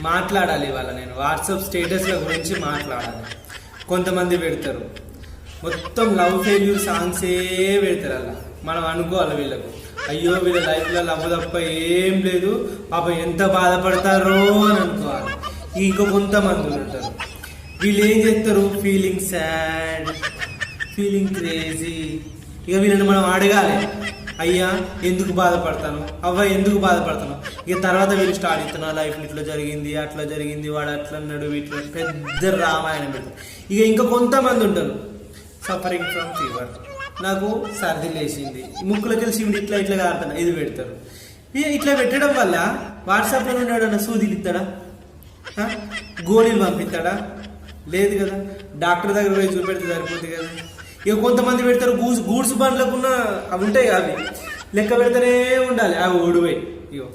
మాట్లాడాలి ఇవాళ నేను. వాట్సాప్ స్టేటస్ల గురించి మాట్లాడాలి. కొంతమంది పెడతారు. మొత్తం లవ్ ఫెయిల్యూర్ సాంగ్సే పెడతారు అలా. మనం అనుకోవాలి వీళ్ళకు. అయ్యో వీళ్ళ లైఫ్లో లవ్ తప్ప ఏం లేదు. పాప ఎంత బాధపడతారో అని అనుకోవాలి. ఇంకో కొంతమంది ఉంటారు. వీళ్ళు ఏం చేస్తారు? ఫీలింగ్ సాడ్ ఫీలింగ్ క్రేజీ ఇక వీళ్ళని మనం అడగాలి. అయ్యా ఎందుకు బాధపడతాను? అవ్వ ఎందుకు బాధపడతాను? ఇక తర్వాత వీళ్ళు స్టార్ట్ ఇస్తున్నా లైఫ్ ఇట్లా జరిగింది అట్లా జరిగింది వాడు అట్లా అన్నాడు ఇట్లా పెద్ద రామాయణం పెడతారు ఇక ఇంకా కొంతమంది ఉంటారు సఫరింగ్ ఫ్రమ్ ఫీవర్ నాకు సర్ది లేచింది. ముక్కులోకి వెళ్ళి శివుడు ఇట్లా ఇట్లా కారుతున్నా ఇది పెడతారు ఇట్లా పెట్టడం వల్ల వాట్సాప్లో ఉన్నాడు అన్న సూదిలు ఇస్తాడా? గోళీలు పంపిస్తాడా? లేదు కదా. డాక్టర్ దగ్గర పోయి చూపెడితే సరిపోతుంది కదా. ఇక కొంతమంది పెడతారు గూడ్స్ గూడ్స్ బండ్లకున్న అవి ఉంటాయి అవి. లెక్క పెడితేనే ఉండాలి. అవి ఓడిపోయి. ఇగో.